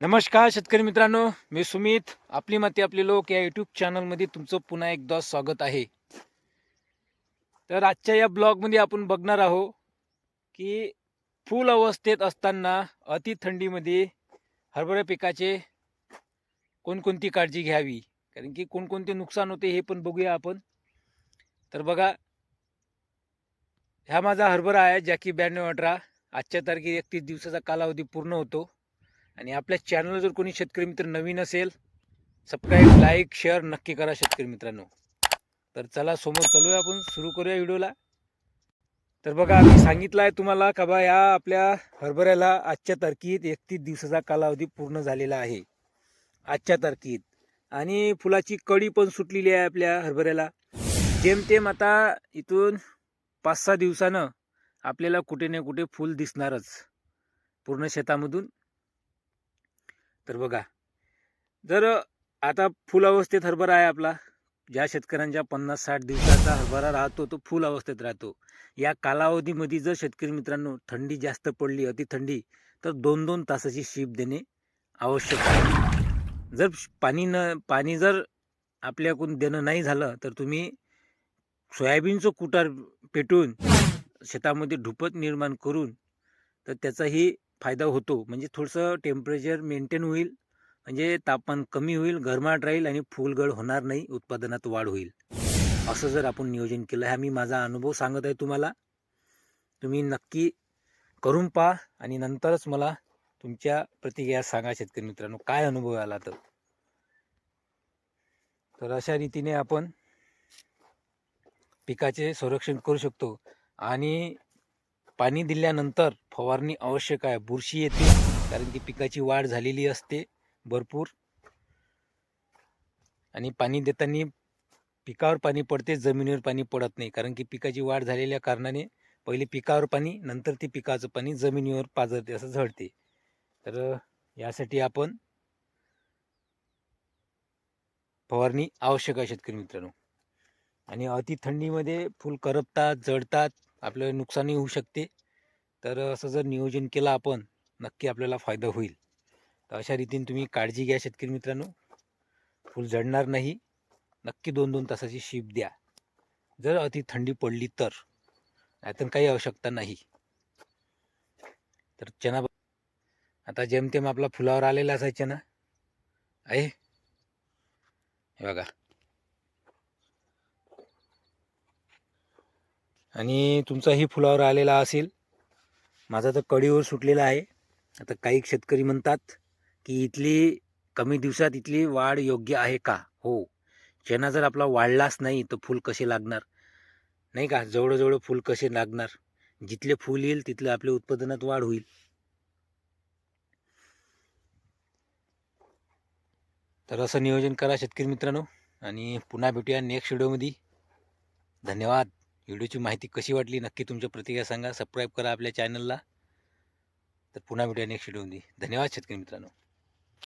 नमस्कार शेतकरी मित्रांनो मी सुमित. आपली माती आपले लोक या यूट्यूब चॅनलमध्ये तुमचं पुन्हा एकदा स्वागत आहे. तर आजच्या या ब्लॉगमध्ये आपण बघणार आहोत की फुल अवस्थेत असताना अति थंडीमध्ये हरभरा पिकाचे कोणकोणती काळजी घ्यावी? कारण की कोणकोणते नुकसान होते हे पण बघूया आपण. तर बघा ह्या माझा हरभरा आहे जॅकी ब्याण्णव अठरा. आजच्या तारखे एकतीस दिवसाचा कालावधी पूर्ण होतो. आणि आपल्या चॅनलला जर कोणी शेतकरी मित्र नवीन असेल सबस्क्राईब लाईक शेअर नक्की करा शेतकरी मित्रांनो. तर चला समोर चालूया आपण सुरू करूया व्हिडिओला. तर बघा मी सांगितलं आहे तुम्हाला का बा या आपल्या हरभऱ्याला आजच्या तारखेत एकतीस दिवसाचा कालावधी पूर्ण झालेला आहे. आजच्या तारखेत. आणि फुलाची कडी पण सुटलेली आहे आपल्या हरभऱ्याला. जेमतेम आता इथून पाच सहा दिवसानं आपल्याला कुठे ना कुठे फुल दिसणारच. पूर्ण शेतामधून. तर बघा जर आता फुल अवस्थेत हरभरा आहे आपला ज्या शेतकऱ्यांच्या पन्नास साठ दिवसाचा हरभरा राहतो तो फुल अवस्थेत राहतो. या कालावधीमध्ये जर शेतकरी मित्रांनो थंडी जास्त पडली अति थंडी तर दोन दोन तासाची शीप देणे आवश्यक आहे. जर पाणी न पाणी जर आपल्याकडून देणं नाही झालं तर तुम्ही सोयाबीनचं कुटार पेटून शेतामध्ये ढुपत निर्माण करून तर त्याचाही फायदा होतो. म्हणजे थोडंसं टेम्परेचर मेंटेन होईल. म्हणजे तापमान कमी होईल गरमाट राहील आणि फुलगळ होणार नाही उत्पादनात वाढ होईल. असं जर आपण नियोजन केलं हा मी माझा अनुभव सांगत आहे तुम्हाला. तुम्ही नक्की करून पहा आणि नंतरच मला तुमच्या प्रतिक्रिया सांगा शेतकरी मित्रांनो काय अनुभव आला तर. तर अशा रीतीने आपण पिकाचे संरक्षण करू शकतो. आणि पाणी दिल्यानंतर फवारणी आवश्यक आहे बुरशी येते कारण की पिकाची वाढ झालेली असते भरपूर. आणि पाणी देताना पिकावर पाणी पडते जमिनीवर पाणी पडत नाही कारण की पिकाची वाढ झालेल्या कारणाने पहिले पिकावर पाणी नंतर ते पिकाचं पाणी जमिनीवर पाजरते असं झडते. तर यासाठी आपण फवारणी आवश्यक आहे शेतकरी मित्रांनो. आणि अति थंडीमध्ये फुल करपतात जळतात आपलं नुकसानही होऊ शकते. तर असं जर नियोजन केलं आपण नक्की आपल्याला फायदा होईल. तर अशा रीतीने तुम्ही काळजी घ्या शेतकरी मित्रांनो. फुल जडणार नाही. नक्की दोन दोन तासाची शीप द्या. जर अति थंडी पडली तर नाहीतर काही आवश्यकता नाही. तर चना आता जेमतेम आपला फुलावर आलेला असा चना आहे? हे बघा. आणि तुमचाही फुलावर आलेला असेल. माझा तर कळीवर सुटलेला आहे. आता काही शेतकरी म्हणतात की इथली कमी दिवसात इथली वाढ योग्य आहे का? हो. चणा जर आपला वाढलाच नाही तर फूल कसे लागणार? नाही का? जवळजवळ फूल कसे लागणार? जिथले फूल येईल तिथलं आपल्या उत्पादनात वाढ होईल. तर असं नियोजन करा शेतकरी मित्रांनो. आणि पुन्हा भेटूया नेक्स्ट व्हिडिओमध्ये धन्यवाद. व्हिडिओची माहिती कशी वाटली? नक्की तुमच्या प्रतिक्रिया सांगा. सबस्क्राईब करा आपल्या चॅनलला तर पुन्हा व्हिडिओ नेक्स्ट व्हिडिओमध्ये धन्यवाद शेतकरी मित्रांनो.